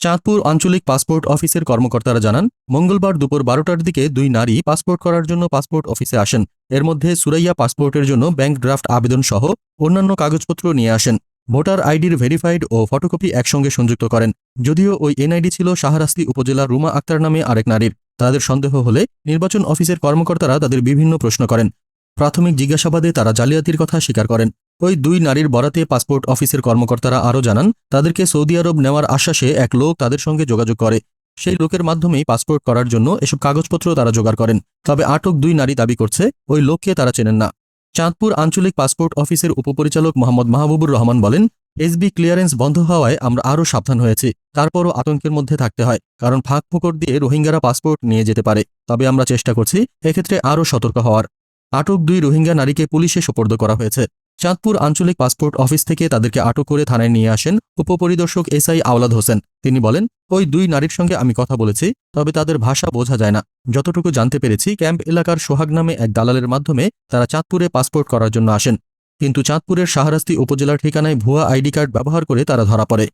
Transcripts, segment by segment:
চাঁদপুর আঞ্চলিক পাসপোর্ট অফিসের কর্মকর্তারা জানান, মঙ্গলবার দুপুর বারোটার দিকে দুই নারী পাসপোর্ট করার জন্য পাসপোর্ট অফিসে আসেন। এর মধ্যে সুরাইয়া পাসপোর্টের জন্য ব্যাংক ড্রাফট আবেদন সহ অন্যান্য কাগজপত্র নিয়ে আসেন। ভোটার আইডির ভেরিফাইড ও ফটোকপি একসঙ্গে সংযুক্ত করেন। যদিও ওই এনআইডি ছিল শাহরাস্তি উপজেলার রুমা আক্তার নামে আরেক নারীর। তাদের সন্দেহ হলে নির্বাচন অফিসের কর্মকর্তারা তাদের বিভিন্ন প্রশ্ন করেন। প্রাথমিক জিজ্ঞাসাবাদে তারা জালিয়াতির কথা স্বীকার করেন। ওই দুই নারীর বরাতে পাসপোর্ট অফিসের কর্মকর্তারা আরও জানান, তাদেরকে সৌদি আরব নেওয়ার আশ্বাসে এক লোক তাদের সঙ্গে যোগাযোগ করে। সেই লোকের মাধ্যমেই পাসপোর্ট করার জন্য এসব কাগজপত্র তারা জোগাড় করেন। তবে আটক দুই নারী দাবি করছে, ওই লোককে তারা চেনেন না। চাঁদপুর আঞ্চলিক পাসপোর্ট অফিসের উপপরিচালক মোহাম্মদ মাহবুবুর রহমান বলেন, এসবি ক্লিয়ারেন্স বন্ধ হওয়ায় আমরা আরও সাবধান হয়েছি, তারপরও আতঙ্কের মধ্যে থাকতে হয়, কারণ ফাঁক ফোকর দিয়ে রোহিঙ্গারা পাসপোর্ট নিয়ে যেতে পারে। তবে আমরা চেষ্টা করছি, এক্ষেত্রে আরও সতর্ক হওয়ার। আটক দুই রোহিঙ্গা নারীকে পুলিশে সোপর্দ করা হয়েছে। চাঁদপুর আঞ্চলিক পাসপোর্ট অফিস থেকে তাদেরকে আটক করে থানায় নিয়ে আসেন উপপরিদর্শক এসআই আওলাদ হোসেন। তিনি বলেন, ওই দুই নারীর সঙ্গে আমি কথা বলেছি, তবে তাদের ভাষা বোঝা যায় না। যতটুকু জানতে পেরেছি, ক্যাম্প এলাকার সোহাগ নামে এক দালালের মাধ্যমে তারা চাঁদপুরে পাসপোর্ট করার জন্য আসেন। কিন্তু চাঁদপুরের শাহরাস্তি উপজেলার ঠিকানায় ভুয়া আইডি কার্ড ব্যবহার করে তারা ধরা পড়ে।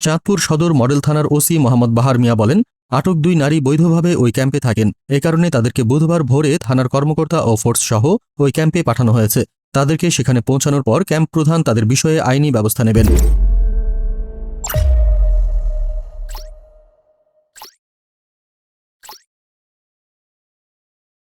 চাঁদপুর সদর মডেল থানার ওসি মোহাম্মদ বাহার মিয়া বলেন, আটক দুই নারী বৈধভাবে ওই ক্যাম্পে থাকেন। এ কারণে তাদেরকে বুধবার ভোরে থানার কর্মকর্তা ও ফোর্স সহ ওই ক্যাম্পে পাঠানো হয়েছে। তাদেরকে সেখানে পৌঁছানোর পর ক্যাম্প প্রধান তাদের বিষয়ে আইনি ব্যবস্থা নেবেন।